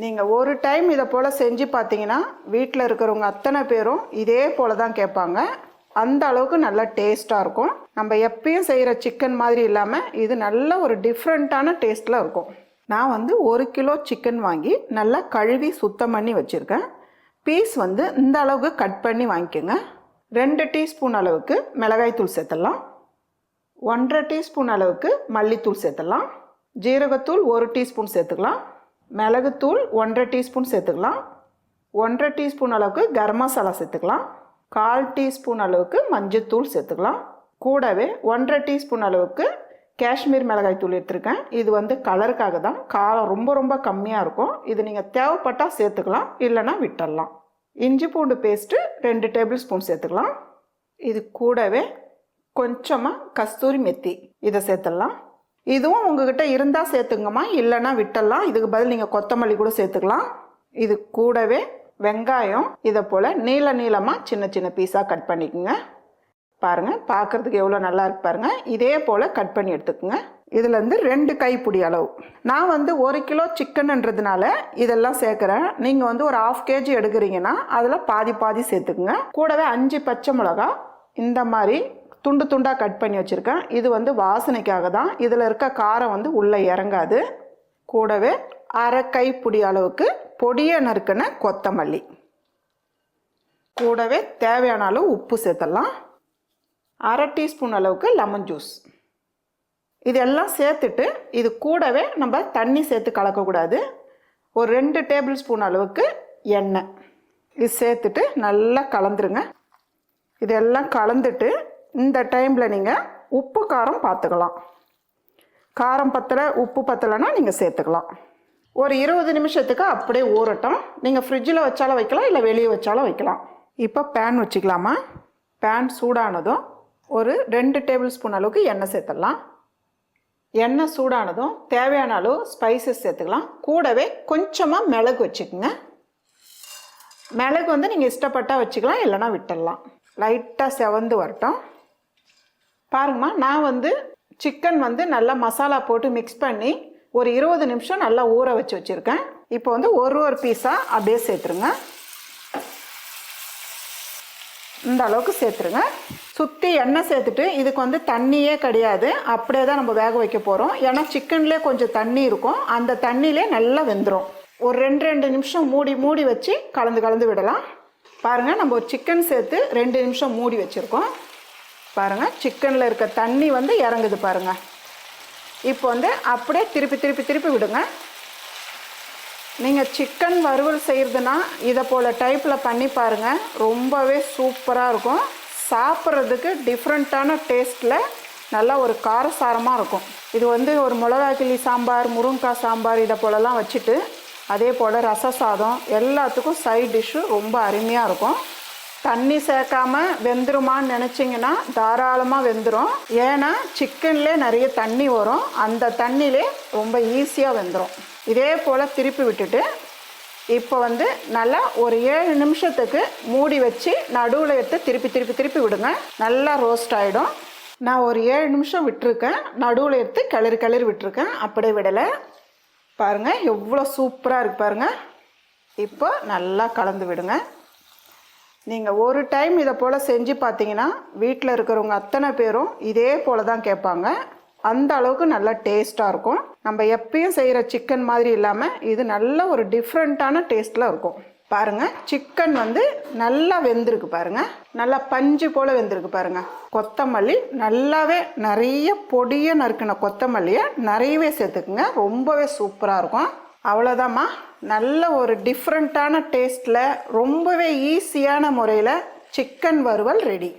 நீங்கள் ஒரு டைம் இதை போல் செஞ்சு பார்த்தீங்கன்னா வீட்டில் இருக்கிறவங்க அத்தனை பேரும் இதே போல் தான் கேட்பாங்க. அந்த அளவுக்கு நல்லா டேஸ்ட்டாக இருக்கும். நம்ம எப்பயும் செய்கிற சிக்கன் மாதிரி இல்லாமல் இது நல்ல ஒரு டிஃப்ரெண்ட்டான டேஸ்ட்டில் இருக்கும். நான் வந்து ஒரு கிலோ சிக்கன் வாங்கி நல்லா கழுவி சுத்தம் பண்ணி வச்சுருக்கேன். பீஸ் வந்து இந்த அளவுக்கு கட் பண்ணி வாங்கிக்கோங்க. ரெண்டு டீஸ்பூன் அளவுக்கு மிளகாய்த்தூள் சேர்த்துடலாம். ஒன்றரை டீஸ்பூன் அளவுக்கு மல்லித்தூள் சேர்த்துடலாம். ஜீரகத்தூள் ஒரு டீஸ்பூன் சேர்த்துக்கலாம். மிளகுத்தூள் ஒன்றரை டீஸ்பூன் சேர்த்துக்கலாம். ஒன்றரை டீஸ்பூன் அளவுக்கு கரம் மசாலா சேர்த்துக்கலாம். கால் டீஸ்பூன் அளவுக்கு மஞ்சத்தூள் சேர்த்துக்கலாம். கூடவே ஒன்றரை டீஸ்பூன் அளவுக்கு காஷ்மீர் மிளகாய் தூள் எடுத்துருக்கேன். இது வந்து கலருக்காக தான். காரம் ரொம்ப ரொம்ப கம்மியாக இருக்கும். இது நீங்கள் தேவைப்பட்டால் சேர்த்துக்கலாம் இல்லைன்னா விட்டுடலாம். இஞ்சி பூண்டு பேஸ்ட்டு ரெண்டு டேபிள் ஸ்பூன் சேர்த்துக்கலாம். இது கூடவே கொஞ்சமாக கஸ்தூரி மெத்தி இதை சேர்த்துடலாம். இதுவும் உங்ககிட்ட இருந்தால் சேர்த்துங்கம்மா இல்லைன்னா விட்டலாம் இதுக்கு பதில் நீங்கள் கொத்தமல்லி கூட சேர்த்துக்கலாம். இது கூடவே வெங்காயம் இதை போல் நீள நீளமாக சின்ன சின்ன பீஸாக கட் பண்ணிக்கோங்க. பாருங்கள் பார்க்குறதுக்கு எவ்வளோ நல்லா இருக்கு பாருங்கள் இதே போல் கட் பண்ணி எடுத்துக்கோங்க. இதுலேருந்து ரெண்டு கைப்பிடி அளவு. நான் வந்து ஒரு கிலோ சிக்கன்ன்றதுனால இதெல்லாம் சேர்க்குறேன். நீங்கள் வந்து ஒரு ஆஃப் கேஜி எடுக்கிறீங்கன்னா அதில் பாதி பாதி சேர்த்துக்குங்க. கூடவே அஞ்சு பச்சை மிளகா இந்த மாதிரி துண்டு துண்டாக கட் பண்ணி வச்சுருக்கேன். இது வந்து வாசனைக்காக தான். இதில் இருக்க காரம் வந்து உள்ளே இறங்காது. கூடவே அரை கைப்பிடி அளவுக்கு பொடியை நறுக்கின கொத்தமல்லி. கூடவே தேவையான அளவு உப்பு சேர்த்துடலாம். அரை டீஸ்பூன் அளவுக்கு லெமன் ஜூஸ். இதெல்லாம் சேர்த்துட்டு இது கூடவே நம்ம தண்ணி சேர்த்து கலக்கக்கூடாது. ஒரு ரெண்டு டேபிள் ஸ்பூன் அளவுக்கு எண்ணெய். இது சேர்த்துட்டு நல்லா கலந்துருங்க. இதெல்லாம் கலந்துட்டு இந்த டைமில் நீங்கள் உப்பு காரம் பார்த்துக்கலாம் காரம் பத்தலை உப்பு பத்தலைன்னா நீங்கள் சேர்த்துக்கலாம். ஒரு இருபது நிமிஷத்துக்கு அப்படியே ஊறட்டும். நீங்கள் ஃப்ரிட்ஜில் வச்சாலும் வைக்கலாம் இல்லை வெளியே வச்சாலும் வைக்கலாம். இப்போ பேன் வச்சுக்கலாமா? பேன் சூடானதும் ஒரு ரெண்டு டேபிள் ஸ்பூன் அளவுக்கு எண்ணெய் சேர்த்துடலாம். எண்ணெய் சூடானதும் தேவையான அளவு ஸ்பைசஸ் சேர்த்துக்கலாம். கூடவே கொஞ்சமாக மிளகு வச்சுக்கோங்க. மிளகு வந்து நீங்கள் இஷ்டப்பட்டால் வச்சுக்கலாம் இல்லைன்னா விட்டுடலாம். லைட்டாக செவந்து வரட்டும். பாருங்கம்மா நான் வந்து சிக்கன் வந்து நல்லா மசாலா போட்டு மிக்ஸ் பண்ணி ஒரு இருபது நிமிஷம் நல்லா ஊற வச்சு வச்சுருக்கேன். இப்போ வந்து ஒரு ஒரு பீஸாக அப்படியே சேர்த்துருங்க. இந்த அளவுக்கு சேர்த்துருங்க. சுற்றி எண்ணெய் சேர்த்துட்டு இதுக்கு வந்து தண்ணியே கிடையாது. அப்படியே தான் நம்ம வேக வைக்க போகிறோம் ஏன்னா சிக்கன்லேயே கொஞ்சம் தண்ணி இருக்கும். அந்த தண்ணியிலே நல்லா வெந்துடும் ஒரு ரெண்டு ரெண்டு நிமிஷம் மூடி மூடி வச்சு கலந்து கலந்து விடலாம். பாருங்கள் நம்ம ஒரு சிக்கன் சேர்த்து ரெண்டு நிமிஷம் மூடி வச்சுருக்கோம். பாருங்கள் சிக்கனில் இருக்க தண்ணி வந்து இறங்குது பாருங்கள் இப்போ வந்து அப்படியே திருப்பி திருப்பி திருப்பி விடுங்க. நீங்கள் சிக்கன் வறுவல் செய்கிறதுனா இதை போல் டைப்பில் பண்ணி பாருங்கள் ரொம்பவே சூப்பராக இருக்கும். சாப்பிட்றதுக்கு டிஃப்ரெண்ட்டான டேஸ்ட்டில் நல்லா ஒரு காரசாரமாக இருக்கும். இது வந்து ஒரு மிளகா சாம்பார் முருங்கைக்காய் சாம்பார் இதை போலலாம் வச்சுட்டு அதே போல் ரச சாதம் எல்லாத்துக்கும் சைட் டிஷ்ஷு ரொம்ப அருமையாக இருக்கும். தண்ணி சேர்க்காம வெந்துருமான்னு நினச்சிங்கன்னா தாராளமாக வெந்துடும் ஏன்னா சிக்கன்லே நிறைய தண்ணி வரும். அந்த தண்ணியிலே ரொம்ப ஈஸியாக வெந்துடும் இதே போல் திருப்பி விட்டுட்டு இப்போ வந்து நல்லா ஒரு ஏழு நிமிஷத்துக்கு மூடி வச்சு நடுவில் எடுத்து திருப்பி திருப்பி திருப்பி விடுங்க. நல்லா ரோஸ்ட் ஆகிடும் நான் ஒரு ஏழு நிமிஷம் விட்டுருக்கேன். நடுவில் எடுத்து கிளறி கிளறி விட்டுருக்கேன். அப்படியே விடலை. பாருங்கள் எவ்வளோ சூப்பராக இருக்கு பாருங்கள் இப்போ நல்லா கலந்து விடுங்க. நீங்கள் ஒரு டைம் இதை போல் செஞ்சு பார்த்தீங்கன்னா வீட்டில் இருக்கிறவங்க அத்தனை பேரும் இதே போல் தான் கேட்பாங்க. அந்த அளவுக்கு நல்லா டேஸ்ட்டாக இருக்கும். நம்ம எப்பயும் செய்கிற சிக்கன் மாதிரி இல்லாமல் இது நல்ல ஒரு டிஃப்ரெண்ட்டான டேஸ்ட்டில் இருக்கும். பாருங்கள் சிக்கன் வந்து நல்லா வெந்திருக்கு பாருங்கள் நல்லா பஞ்சு போல் வெந்திருக்கு பாருங்கள் கொத்தமல்லி நல்லாவே நிறைய பொடியை நறுக்கின கொத்தமல்லியை நிறையவே சேர்த்துக்குங்க. ரொம்பவே சூப்பராக இருக்கும். அவ்வளோதாம்மா நல்ல ஒரு டிஃப்ரெண்ட்டான டேஸ்ட்டில் ரொம்பவே ஈஸியான முறையில் சிக்கன் வறுவல் ரெடி